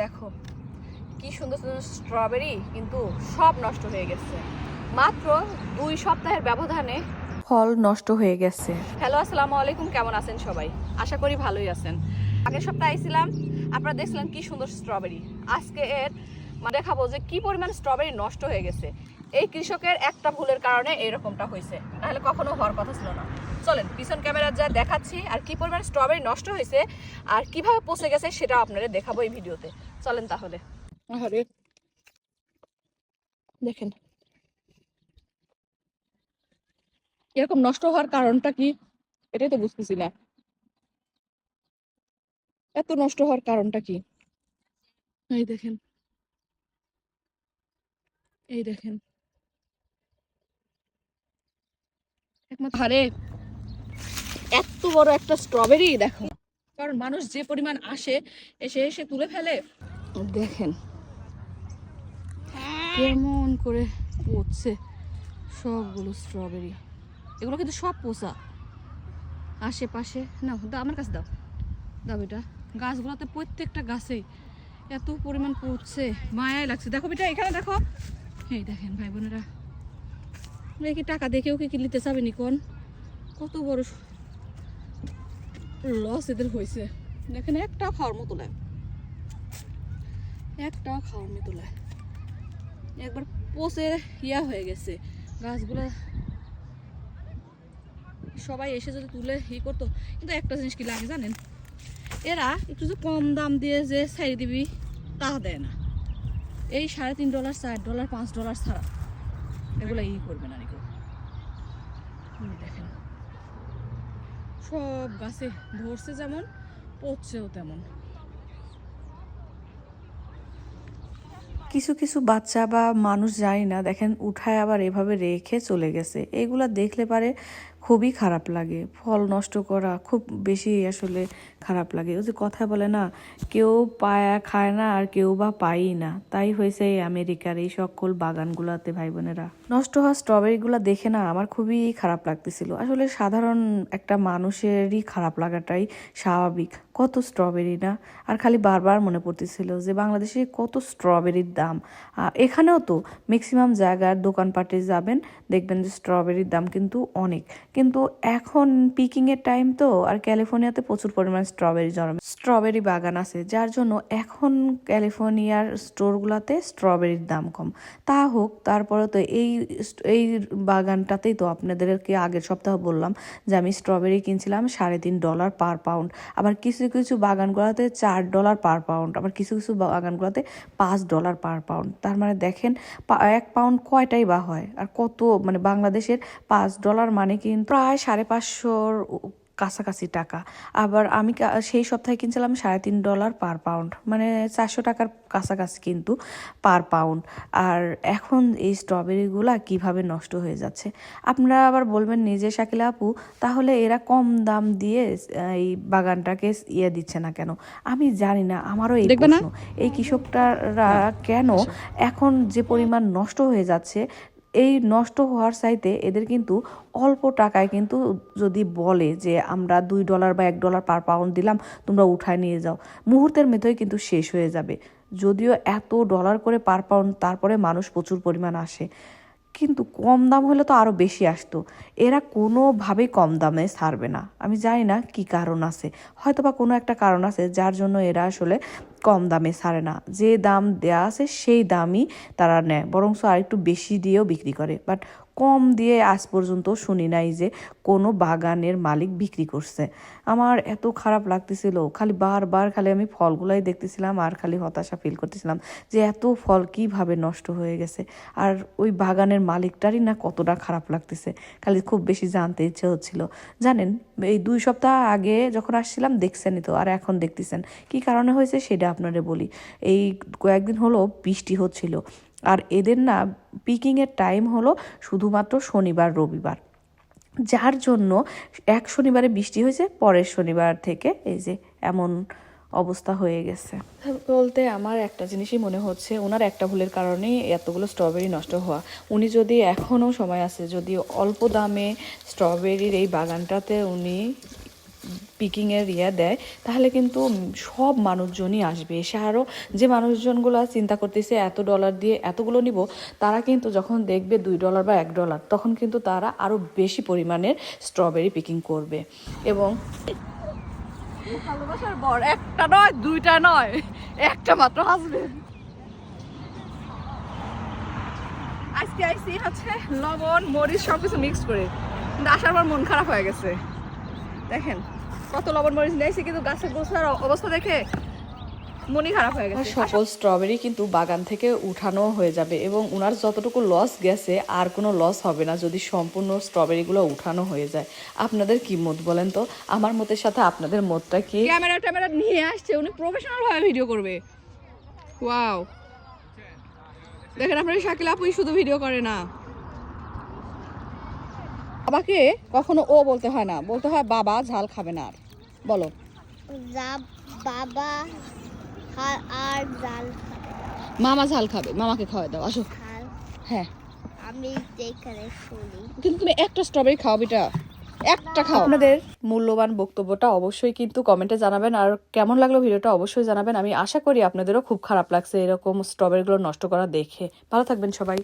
দেখো, কি সুন্দর সুন্দর স্ট্রবেরি কিন্তু সব নষ্ট হয়ে গেছে। মাত্র দুই সপ্তাহের ব্যবধানে ফল নষ্ট হয়ে গেছে। হ্যালো আসসালামু আলাইকুম, কেমন আছেন সবাই? আশা করি ভালোই আছেন। আগের সপ্তাহে আইছিলাম, আপনারা দেখছিলেন কি সুন্দর স্ট্রবেরি আজকে এর মানে দেখাবো যে কি পরিমাণ স্ট্রবেরি নষ্ট হয়ে গেছে। এই কৃষকের একটা ভুলের কারণে এরকমটা হয়েছে। নাহলে কখনো হওয়ার কথা ছিল না। চলেন, পিছন ক্যামেরা যা দেখাচ্ছি, আর কি পরিমাণ স্ট্রবেরি নষ্ট হয়েছে, আর কীভাবে পচে গেছে সেটা আপনাদের দেখাবো এই ভিডিওতে। চলেন তাহলে। দেখেন। এরকম নষ্ট হওয়ার কারণটা কি? এটাই তো বুঝতেছি না। এত নষ্ট হওয়ার কারণটা কি? এই দেখেন। এই দেখেন। একমাত্র এত বড় একটা স্ট্রবেরি দেখো। কারণ মানুষ যে পরিমাণ আসে এসে এসে তুলে ফেলে। দেখেন। কেমন করে পচছে সবগুলো স্ট্রবেরি এগুলো কিন্তু সব পোষা। আশেপাশে না দাও আমার কাছে দাও। দাও এটা। গাছগুলোতে প্রত্যেকটা গাছেই এত পরিমাণ পড়ছে মায়াই লাগছে। দেখো বেটা এখানে দেখো। এই দেখেন ভাই বোনেরা। কি টাকা দেখেও কি নিতে চাবে কোন? কত বড় লস এদের হয়েছে। দেখেন, একটা খাওয়ার মতো লাগে। একটাও খাওয়ার মতো লাগে। একবার পচে ইয়া হয়ে গেছে। গাছগুলা সবাই এসে যদি তুলে ই করতো, কিন্তু একটা জিনিস কি লাগে জানেন? এরা একটু যে কম দাম দিয়ে যে ছাড়ি দিবি, তা দেয় না। এই সাড়ে তিন ডলার, চার ডলার, পাঁচ ডলার ছাড়া। এগুলো ই করবে না দেখেন। সব গাছে ধরছে যেমন, পচছেও তেমন। কিছু কিছু বাচ্চা বা মানুষ জানি না, দেখেন উঠায় আবার এভাবে রেখে চলে গেছে। এগুলা দেখলে পারে খুবই খারাপ লাগে। ফল নষ্ট করা খুব বেশি আসলে খারাপ লাগে। ওই যে কথা বলে না, কেউ পায়া খায় না আর কেউ বা পাই না। তাই হয়েছে এই আমেরিকার এই সকল বাগানগুলোতে ভাই বোনেরা নষ্ট হওয়া স্ট্রবেরিগুলো দেখে না আমার খুবই খারাপ লাগতেছিল। আসলে সাধারণ একটা মানুষেরই খারাপ লাগাটাই স্বাভাবিক। কত স্ট্রবেরি না? আর খালি বারবার মনে পড়তেছিল যে বাংলাদেশে কত স্ট্রবেরির দাম। এখানেও তো ম্যাক্সিমাম জায়গার দোকানপাটে যাবেন, দেখবেন যে স্ট্রবেরির দাম কিন্তু অনেক। কিন্তু এখন পিকিংয়ের টাইম তো, আর ক্যালিফোর্নিয়াতে প্রচুর পরিমাণ স্ট্রবেরি জন্মে। স্ট্রবেরি বাগান আছে, যার জন্য এখন ক্যালিফোর্নিয়ার স্টোরগুলোতে স্ট্রবেরির দাম কম। তা হোক তারপরে তো এই এই বাগানটাতেই তো আপনাদেরকে আগের সপ্তাহ বললাম যে আমি স্ট্রবেরি কিনছিলাম সাড়ে তিন ডলার পার পাউন্ড আবার কিছু কিছু বাগানগুলোতে চার ডলার পার পাউন্ড আবার কিছু কিছু বাগানগুলোতে পাঁচ ডলার পার পাউন্ড তার মানে দেখেন এক পাউন্ড কয়টাই বা হয়? আর কত মানে বাংলাদেশের পাঁচ ডলার মানে কিন্তু প্রায় সাড়ে পাঁচশোর কাছাকাছি টাকা। আবার আমি সেই সপ্তাহে কিনছিলাম সাড়ে তিন ডলার পার পাউন্ড। মানে চারশো টাকার কাছাকাছি কিন্তু পার পাউন্ড। আর এখন এই স্ট্রবেরিগুলা কীভাবে নষ্ট হয়ে যাচ্ছে? আপনারা আবার বলবেন নিজে শাকিলা আপু তাহলে এরা কম দাম দিয়ে এই বাগানটাকে ইয়ে দিচ্ছে না কেন? আমি জানি না আমারও এই প্রশ্ন। এই কৃষকরা কেন এখন যে পরিমাণ নষ্ট হয়ে যাচ্ছে এই নষ্ট হওয়ার চাইতে এদের কিন্তু অল্প টাকায় কিন্তু যদি বলে যে আমরা দুই ডলার বা এক ডলার পার পাউন্ড দিলাম, তোমরা উঠায় নিয়ে যাও। মুহূর্তের মধ্যেই কিন্তু শেষ হয়ে যাবে। যদিও এত ডলার করে পার পাউন্ড তারপরে মানুষ প্রচুর পরিমাণ আসে। কিন্তু কম দাম হলে তো আরও বেশি আসতো। এরা কোনোভাবেই কম দামে ছাড়বে না। আমি জানি না কি কারণ আছে। হয়তো বা কোনো একটা কারণ আছে যার জন্য এরা আসলে কম দামে ছাড়ে না। যে দাম দেয়া আছে সেই দামই তারা নেয়। বরং আর একটু বেশি দিয়েও বিক্রি করে। বাট কম দিয়ে আজ পর্যন্ত শুনি নাই যে কোনো বাগানের মালিক বিক্রি করছে। আমার এত খারাপ লাগতেছিল, খালি বারবার খালি আমি ফলগুলাই দেখতেছিলাম আর খালি হতাশা ফিল করতেছিলাম যে এত ফল কীভাবে নষ্ট হয়ে গেছে। আর ওই বাগানের মালিকটারই না কতটা খারাপ লাগতেছে, খালি খুব বেশি জানতে ইচ্ছে হচ্ছিল। জানেন, এই দুই সপ্তাহ আগে যখন আসছিলাম দেখছেনই তো, আর এখন দেখতেছেন। কি কারণে হয়েছে সেটা আপনাদের বলি। এই কয়েকদিন হলো বৃষ্টি হচ্ছিল, আর এদের না পিকিংয়ের টাইম হলো শুধুমাত্র শনিবার, রবিবার। যার জন্য এক শনিবারে বৃষ্টি হয়েছে, পরের শনিবার থেকে এই যে এমন অবস্থা হয়ে গেছে। বলতে আমার একটা জিনিসই মনে হচ্ছে, ওনার একটা ভুলের কারণে এতগুলো স্ট্রবেরি নষ্ট হওয়া। উনি যদি এখনও সময় আছে, যদি অল্প দামে স্ট্রবেরির এই বাগানটাতে উনি পিকিংয়ের ইয়ে দেয়, তাহলে কিন্তু সব মানুষজনই আসবে। এসে আরও যে মানুষজনগুলো চিন্তা করতেছে, এত ডলার দিয়ে এতগুলো নিব, তারা কিন্তু যখন দেখবে দুই ডলার বা এক ডলার তখন কিন্তু তারা আরও বেশি পরিমাণের স্ট্রবেরি পিকিং করবে। এবং ভালোবাসার বর একটা নয়, দুইটা নয়, একটা মাত্র হাজবেন্ড আজকে আইসি হচ্ছে লবণ, মরিচ সব কিছু মিক্স করে, কিন্তু আসার পর মন খারাপ হয়ে গেছে। দেখেন কত লবণ মরিচ নিয়েছি কিন্তু গাছের গোছার অবস্থা দেখে মনই খারাপ হয়ে গেছে। সকল স্ট্রবেরি কিন্তু বাগান থেকে উঠানো হয়ে যাবে এবং ওনার যতটুকু লস গেছে আর কোনো লস হবে না যদি সম্পূর্ণ স্ট্রবেরিগুলো উঠানো হয়ে যায়। আপনাদের কি মত বলেন তো? আমার মতের সাথে আপনাদের মতটা কি? ক্যামেরা ট্যামেরা নিয়ে আসছে উনি প্রফেশনাল ভাবে ভিডিও করবে। ওয়াও দেখেন আপনার শাকিল আপুই শুধু ভিডিও করে না। বাবাকে কখনো ও বলতে হয় না। বলতে হয় বাবা ঝাল খাবে না আর। বলো। বাবা আর আর জাল মামা ঝাল খাবে। মামাকে খাওয়াই দাও আসো। হ্যাঁ। আমি শুনি। কিন্তু তুমি একটা স্ট্রবেরি খাও বিটা। একটা খাও। আপনাদের মূল্যবান বক্তব্যটা অবশ্যই কিন্তু কমেন্টে জানাবেন। আর কেমন লাগল ভিডিওটা অবশ্যই জানাবেন। আমি আশা করি আপনাদেরও খুব খারাপ লাগছে এরকম স্ট্রবেরিগুলো নষ্ট করা দেখে। ভালো থাকবেন সবাই।